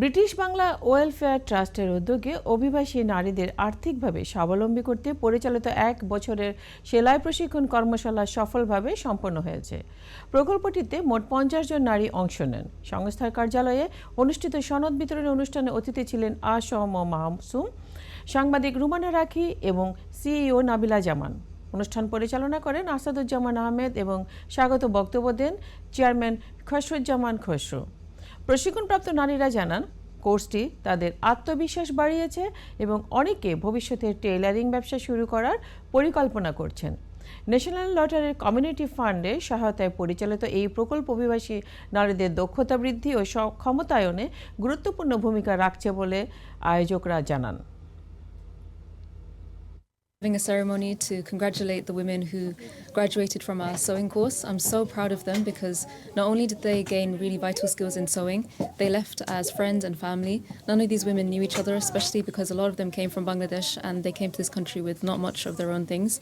British Bangla welfare ট্রাস্টের উদ্যোগে অভিবাসী নারীদের আর্থিকভাবে স্বাবলম্বী করতে পরিচালিত এক বছরের সেলাই প্রশিক্ষণ কর্মশালা সফলভাবে সম্পন্ন হয়েছে। প্রকল্পটিতে মোট পঞ্চাশ জন নারী অংশ নেন। সংস্থার কার্যালয়ে অনুষ্ঠিত সনদ বিতরণী অনুষ্ঠানে অতিথি ছিলেন আসম মাহসুম সাংবাদিক রুমানা রাখি এবং সিইও নাবিলা জামান। অনুষ্ঠান পরিচালনা করেন আসাদুজ্জামান আহমেদ এবং স্বাগত বক্তব্য দেন চেয়ারম্যান খসরুজ্জামান খসরু। প্রশিক্ষণপ্রাপ্ত নারীরা জানান, কোর্সটি তাদের আত্মবিশ্বাস বাড়িয়েছে এবং অনেকে ভবিষ্যতে টেইলারিং ব্যবসা শুরু করার পরিকল্পনা করছেন। ন্যাশনাল লটারির কমিউনিটি ফান্ডের সহায়তায় পরিচালিত এই প্রকল্প অভিবাসী নারীদের দক্ষতা বৃদ্ধি ও ক্ষমতায়নে গুরুত্বপূর্ণ ভূমিকা রাখছে বলে আয়োজকরা জানান। Having a ceremony to congratulate the women who graduated from our sewing course. I'm so proud of them because not only did they gain really vital skills in sewing, they left as friends and family. None of these women knew each other, especially because a lot of them came from Bangladesh and they came to this country with not much of their own things.